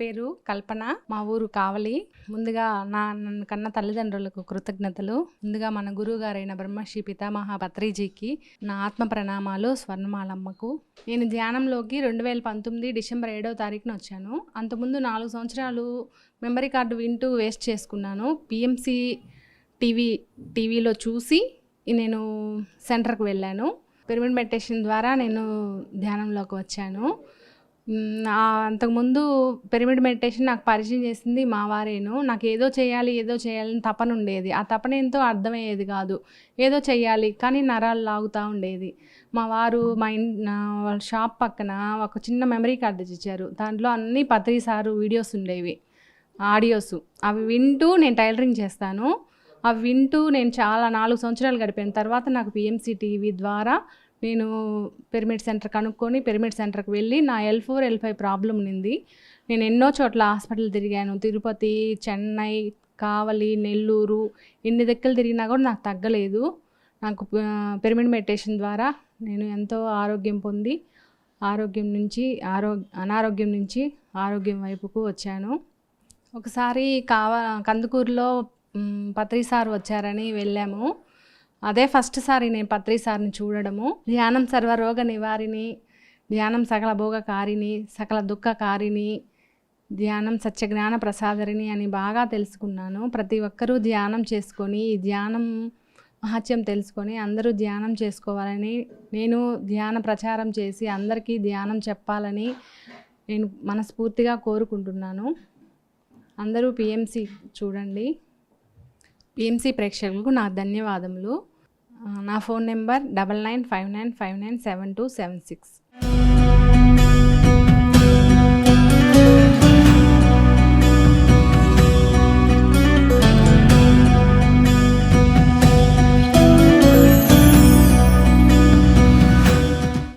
పేరు కల్పన. మా ఊరు కావలి. ముందుగా నా నన్ను కన్న తల్లిదండ్రులకు కృతజ్ఞతలు. ముందుగా మన గురువు గారైన బ్రహ్మశ్రీ పితామహ పత్రిజీకి నా ఆత్మ ప్రణామాలు స్వర్ణమాలమ్మకు. నేను ధ్యానంలోకి రెండు వేల పంతొమ్మిది డిసెంబర్ ఏడవ తారీఖున వచ్చాను. అంతకుముందు నాలుగు సంవత్సరాలు మెమరీ కార్డు వింటూ వేస్ట్ చేసుకున్నాను. పిఎంసి టీవీ టీవీలో చూసి నేను సెంటర్కి వెళ్ళాను. పిరమిడ్ మెడిటేషన్ ద్వారా నేను ధ్యానంలోకి వచ్చాను. అంతకుముందు పిరమిడ్ మెడిటేషన్ నాకు పరిచయం చేసింది మా వారేను. నాకు ఏదో చేయాలి ఏదో చేయాలని తపన ఉండేది. ఆ తపన ఎంతో అర్థమయ్యేది కాదు. ఏదో చేయాలి కానీ నరాలు లాగుతూ ఉండేది. మా వారు మా ఇన్ వాళ్ళ షాప్ పక్కన ఒక చిన్న మెమరీ కార్డు ఇచ్చారు దాంట్లో అన్ని పత్రిసారు వీడియోస్ ఉండేవి. ఆడియోస్. అవి వింటూ నేను టైలరింగ్ చేస్తాను. అవి వింటూ నేను చాలా నాలుగు సంవత్సరాలు గడిపిన. తర్వాత నాకు పిఎంసీ టీవీ ద్వారా నేను పిరమిడ్ సెంటర్ కనుక్కొని పిరమిడ్ సెంటర్కి వెళ్ళి నా L four L five problem ఉంది నేను ఎన్నో చోట్ల హాస్పిటల్ తిరిగాను. తిరుపతి చెన్నై కావలి నెల్లూరు ఎన్ని దెక్కలు తిరిగినా కూడా నాకు తగ్గలేదు. నాకు పిరమిడ్ మెడిటేషన్ ద్వారా నేను ఎంతో ఆరోగ్యం పొంది ఆరోగ్యం నుంచి ఆరోగ్య అనారోగ్యం నుంచి ఆరోగ్యం వైపుకు వచ్చాను. ఒకసారి కావ కందుకూరులో పత్రి సార్ వచ్చారని వెళ్ళాము. అదే ఫస్ట్ సారి నేను పత్రి సార్ని చూడడము. ధ్యానం సర్వరోగ నివారిణి ధ్యానం సకల భోగకారిణి సకల దుఃఖకారిణి ధ్యానం సత్యజ్ఞాన ప్రసాదరిణి అని బాగా తెలుసుకున్నాను. ప్రతి ఒక్కరూ ధ్యానం చేసుకొని ఈ ధ్యానం మహత్యం తెలుసుకొని అందరూ ధ్యానం చేసుకోవాలని నేను ధ్యాన ప్రచారం చేసి అందరికీ ధ్యానం చెప్పాలని నేను మనస్ఫూర్తిగా కోరుకుంటున్నాను. అందరూ పిఎంసి చూడండి. పిఎంసి ప్రేక్షకులకు నా ధన్యవాదములు. నా phone number double nine five nine five nine seven two seven six.